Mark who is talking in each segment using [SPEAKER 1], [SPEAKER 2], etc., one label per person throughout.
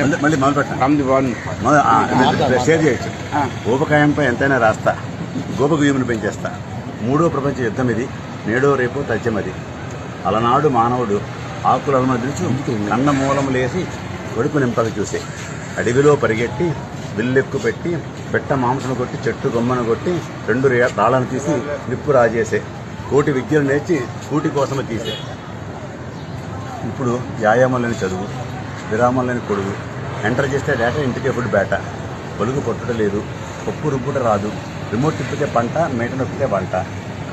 [SPEAKER 1] మళ్ళీ మొదలు పెట్టండి. షేర్ చేయొచ్చు. ఊపకాయంపై ఎంతైనా రాస్తా. గోపగుయ్యమును పెంచేస్తా. మూడో ప్రపంచ యుద్ధం ఇది. నేడో రేపు తథ్యమది అలనాడు మానవుడు మదిలిచు కన్న మూలం లేసి కొడుకు నింపక చూసే. అడవిలో పరిగెట్టి విల్లెక్కు పెట్టి పెట్ట మాంసను కొట్టి చెట్టు గొమ్మను కొట్టి రెండు రే- రాళ్ళను తీసి నిప్పు రాజేసే. కోటి విద్యలు నేర్చి కూటి కోసము తీసే. ఇప్పుడు వ్యాయామం లేని చదువు. విరామం లేని కొడుగు ఎంటర్ చేస్తే డేటా ఇంటికే ఫుడ్ బేట. పొలుగు పొట్టుట లేదు. పప్పు రుబ్బుట రాదు. రిమోట్ తిప్పితే పంట మేట నొక్కితే వంట.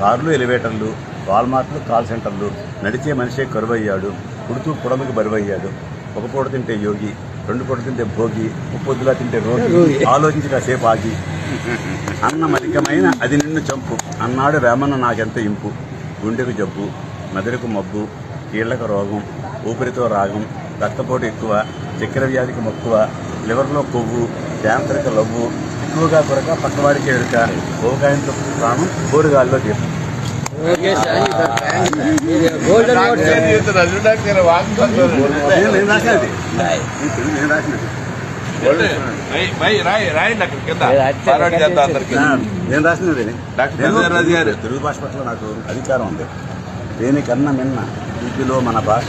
[SPEAKER 1] కార్లు ఎలివేటర్లు వాల్మార్ట్లు కాల్ సెంటర్లు. నడిచే మనిషే కరువయ్యాడు. పుడుతూ పొడమికి బరువయ్యాడు. ఒక పూట తింటే యోగి రెండు పూట తింటే భోగి ముప్పొద్దులా తింటే రోగి. ఆలోచించి కాసేపు ఆగి. అన్నం అధికమైన అది నిన్ను చంపు. అన్నాడు వేమన్న నాకెంత ఇంపు. గుండెకు జబ్బు మెదడుకు మబ్బు కీళ్ళకు రోగం ఊపిరితో రాగం రక్తపోటు ఎక్కువ చక్కెర వ్యాధికి మక్కువ లివర్లో కొవ్వు క్యాన్సర్కి లవ్వు ఎక్కువగా కొరక పక్కవాడికి ఎడుక ఓకాయంతో ప్రాణం కోరుగాల్లో తీర్థం నేను రాసినది. తెలుగు భాష పట్ల నాకు అధికారం ఉంది దేనికన్నా మిన్న వీటిలో మన భాష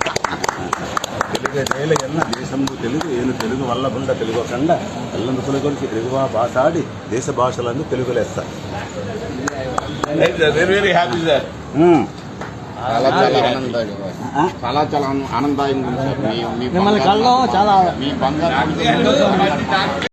[SPEAKER 1] తెలుగు దేశంలో తెలుగు ఏను తెలుగు వల్ల బుండ తెలుగు కండ ఎల్లందు కొలికొలికి తెలుగువా భాషాడి దేశ భాషలందు తెలుగు లెస్త
[SPEAKER 2] వెరీ వెరీ హ్యాపీ సార్.
[SPEAKER 3] చాలా చాలా ఆనందదాయకం
[SPEAKER 1] ఆ?
[SPEAKER 3] చాలా చాలా
[SPEAKER 4] మిమ్మల్ని కళ్ళలో చాలా
[SPEAKER 3] మీ బంగారు